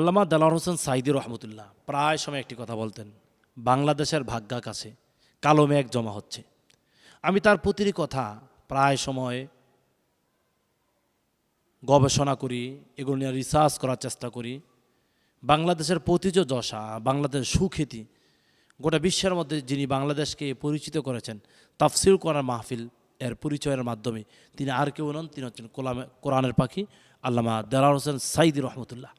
আল্লামা দালার হোসেন সাইদি রহমতুল্লাহ প্রায় সময় একটি কথা বলতেন, বাংলাদেশের ভাগ্যা কাছে কালো মেঘ জমা হচ্ছে। আমি তার প্রতিটি কথা প্রায় সময় গবেষণা করি, এগুলো নিয়ে রিসার্চ করার চেষ্টা করি। বাংলাদেশের প্রতিজ দশা বাংলাদেশের সুখ্যাতি, গোটা বিশ্বের মধ্যে যিনি বাংলাদেশকে পরিচিত করেছেন, তাফসির করার মাহফিল এর পরিচয়ের মাধ্যমে তিনি আর কেউ নন, তিনি হচ্ছেন কোলামে, কোরআনের পাখি আল্লামা দেলার হোসেন সাইদি রহমতুল্লাহ।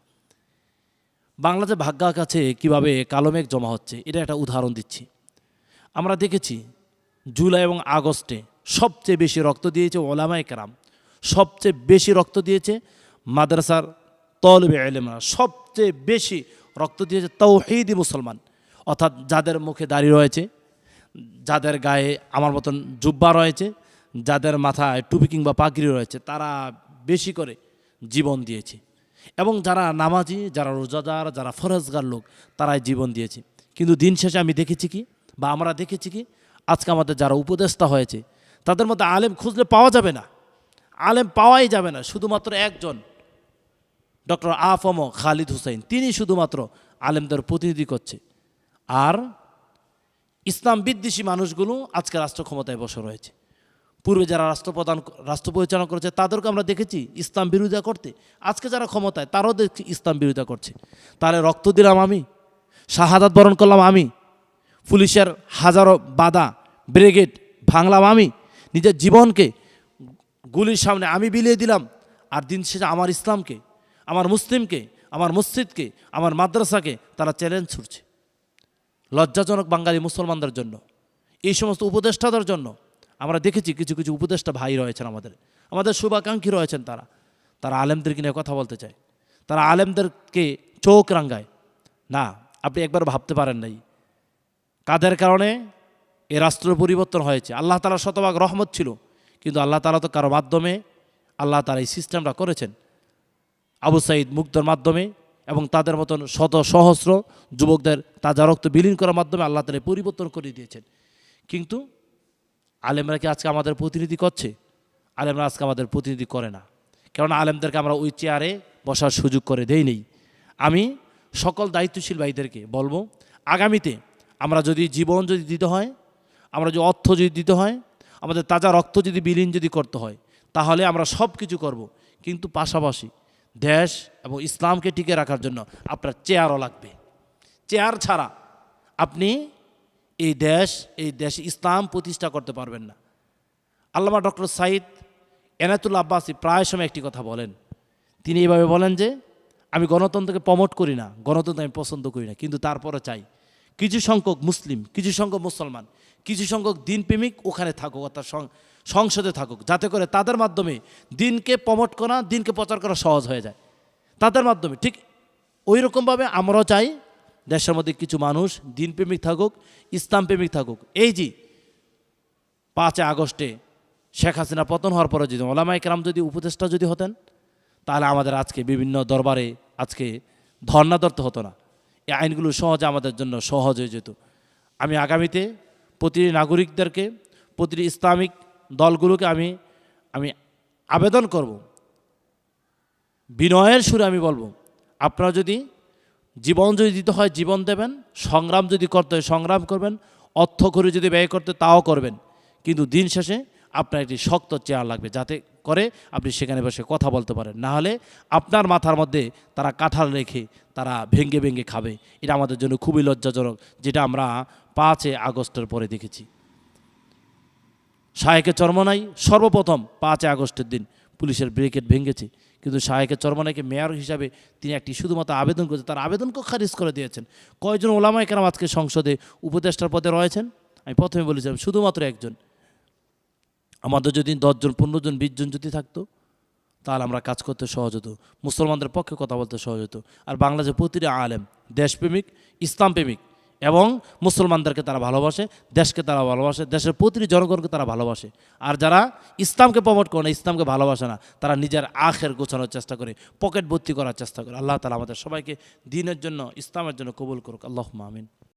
বাংলাদেশের ভাগ্যার কাছে কীভাবে কালোমেঘ জমা হচ্ছে, এটা একটা উদাহরণ দিচ্ছি। আমরা দেখেছি জুলাই এবং আগস্টে সবচেয়ে বেশি রক্ত দিয়েছে ওলামায় কেরাম, সবচেয়ে বেশি রক্ত দিয়েছে মাদ্রাসার তলবে এলেমরা সবচেয়ে বেশি রক্ত দিয়েছে তৌহিদি মুসলমান। অর্থাৎ যাদের মুখে দাড়ি রয়েছে, যাদের গায়ে আমার মতন জুব্বা রয়েছে, যাদের মাথায় টুপি কিংবা পাগড়ি রয়েছে, তারা বেশি করে জীবন দিয়েছে। এবং যারা নামাজি, যারা রোজাদার, যারা ফরজগার লোক, তারাই জীবন দিয়েছে। কিন্তু দিন শেষে আমি দেখেছি কি, বা আমরা দেখেছি কি, আজকে আমাদের যারা উপদেষ্টা হয়েছে, তাদের মধ্যে আলেম খুঁজলে পাওয়া যাবে না। আলেম পাওয়াই যাবে না, শুধুমাত্র একজন, ডক্টর আফম খালিদ হুসাইন। তিনি শুধুমাত্র আলেমদের প্রতিনিধি করছে। আর ইসলাম বিদ্বেষী মানুষগুলো আজকে রাষ্ট্র ক্ষমতায় বসে রয়েছে। পূর্বে যারা রাষ্ট্রপ্রধান রাষ্ট্র পরিচালনা করেছে, তাদেরকে আমরা দেখেছি ইসলাম বিরোধিতা করতে। আজকে যারা ক্ষমতায়, তারাও দেখছি ইসলাম বিরোধিতা করছে। তাহলে রক্ত দিলাম আমি, শাহাদাত বরণ করলাম আমি, পুলিশের হাজারো বাধা, ব্রিগেড ভাঙলাম আমি, নিজের জীবনকে গুলির সামনে আমি বিলিয়ে দিলাম, আর দিন শেষে আমার ইসলামকে, আমার মুসলিমকে, আমার মসজিদকে, আমার মাদ্রাসাকে তারা চ্যালেঞ্জ ছুটছে লজ্জাজনক বাঙালি মুসলমানদের জন্য, এই সমস্ত উপদেষ্টাদের জন্য আমরা দেখেছি কিছু কিছু উপদেষ্টা ভাই রয়েছেন আমাদের। আমাদের শুভাকাঙ্ক্ষী রয়েছেন তারা। তারা আলেমদেরকে নিয়ে কথা বলতে চায়। তারা আলেমদেরকে চোখ রাঙ্গায় না, আপনি একবার ভাবতে পারেন নাই। কাদের কারণে? এ রাষ্ট্র পরিবর্তন হয়েছে। আল্লাহ তালা শতভাগ রহমত ছিল। কিন্তু আল্লাহ তালা তো কারও মাধ্যমে, আল্লাহ তালা এই সিস্টেমটা করেছেন। আবু সাইদ মুগ্ধর মাধ্যমে এবং তাদের মতন শত সহস্র যুবকদের তাজা রক্ত বিলীন করার মাধ্যমে আল্লাহ তালা পরিবর্তন করে দিয়েছেন। কিন্তু আলেমরা কি আজকে আমাদের প্রতিনিধি করছে? আলেমরা আজকে আমাদের প্রতিনিধি করে না। কেননা আলেমদেরকে আমরা ওই চেয়ারে বসার সুযোগ করে দেই নেই। আমি সকল দায়িত্বশীল ভাইদেরকে বলব, আগামীতে আমরা যদি জীবন যদি দিতে হয়, আমরা যদি অর্থ যদি দিতে হয়, আমাদের তাজা রক্ত যদি, বিলীন যদি করতে হয়, তাহলে আমরা সব কিছু করব। কিন্তু পাশাপাশি দেশ এবং ইসলামকে টিকে রাখার জন্য আপনার চেয়ারও লাগবে। চেয়ার ছাড়া আপনি এই দেশ, এই দেশে ইসলাম প্রতিষ্ঠা করতে পারবেন না। আল্লামা ডক্টর সাইদ এনাতুল্লা আব্বাসী প্রায় সময় একটি কথা বলেন। তিনি এইভাবে বলেন যে, আমি গণতন্ত্রকে প্রমোট করি না, গণতন্ত্র আমি পছন্দ করি না, কিন্তু তারপরে চাই। কিছু সংখ্যক মুসলিম, কিছু সংখ্যক মুসলমান, কিছু সংখ্যক দিনপ্রেমিক ওখানে থাকুক, অর্থাৎ সংসদে থাকুক, যাতে করে তাদের মাধ্যমে দিনকে প্রমোট করা, দিনকে প্রচার করা সহজ হয়ে যায়। তাদের মাধ্যমে, ঠিক ওই রকমভাবে আমরাও চাই দেশের মধ্যে কিছু মানুষ দিনপ্রেমিক থাকুক ইসলাম প্রেমিক থাকুক। এই যে পাঁচই আগস্টে শেখ হাসিনা পতন হওয়ার পরে যদি ওলামাই কেরাম যদি উপদেষ্টা যদি হতেন, তাহলে আমাদের আজকে বিভিন্ন দরবারে আজকে ধর্ণা ধরতে হতো না। এই আইনগুলো সহজে আমাদের জন্য সহজ হয়ে যেত। আমি আগামীতে প্রতিটি নাগরিকদেরকে, প্রতিটি ইসলামিক দলগুলোকে আমি আমি আবেদন করব। বিনয়ের সুরে আমি বলব, আপনারা যদি জীবন যদি দিতে হয়, জীবন দেবেন, সংগ্রাম যদি করতে হয়, সংগ্রাম করবেন অর্থ করে যদি ব্যয় করতে তাও করবেন। কিন্তু দিন শেষে আপনার একটি শক্ত চেয়ার লাগবে, যাতে করে আপনি সেখানে বসে কথা বলতে পারেন। না হলে আপনার মাথার মধ্যে তারা কাঁঠাল রেখে, তারা ভেঙ্গে ভেঙ্গে খাবে। এটা আমাদের জন্য খুবই লজ্জাজনক, যেটা আমরা পাঁচে আগস্টের পরে দেখেছি। শাহেকের চরমনাই সর্বপ্রথম পাঁচই আগস্টের দিন পুলিশের ব্রিকেট ভেঙেছে। কিন্তু শাহেকের চরমনাইকে মেয়র হিসাবে তিনি একটি শুধুমাত্র আবেদন করেছেন। তার আবেদনকেও খারিজ করে দিয়েছেন। কয়জন ওলামায় কেরাম আজকে সংসদে উপদেষ্টার পদে রয়েছেন? আমি প্রথমে বলেছিলাম, শুধুমাত্র একজন। আমাদের যদি দশজন পনেরো জন বিশ জন যদি থাকতো, তাহলে আমরা কাজ করতে সহজ হতো। মুসলমানদের পক্ষে কথা বলতে সহজ হতো। আর বাংলাদেশের প্রতিটি আলেম দেশপ্রেমিক ইসলাম প্রেমিক এবং মুসলমানদেরকে তারা ভালোবাসে, দেশকে তারা ভালোবাসে, দেশের প্রতিটি জনগণকে তারা ভালোবাসে। আর যারা ইসলামকে প্রমোট করে না, ইসলামকে ভালোবাসে না, তারা নিজের আখের গোছানোর চেষ্টা করে পকেট ভর্তি করার চেষ্টা করে। আল্লাহ তালা আমাদের সবাইকে দিনের জন্য, ইসলামের জন্য কবুল করুক। আল্লাহ মামিন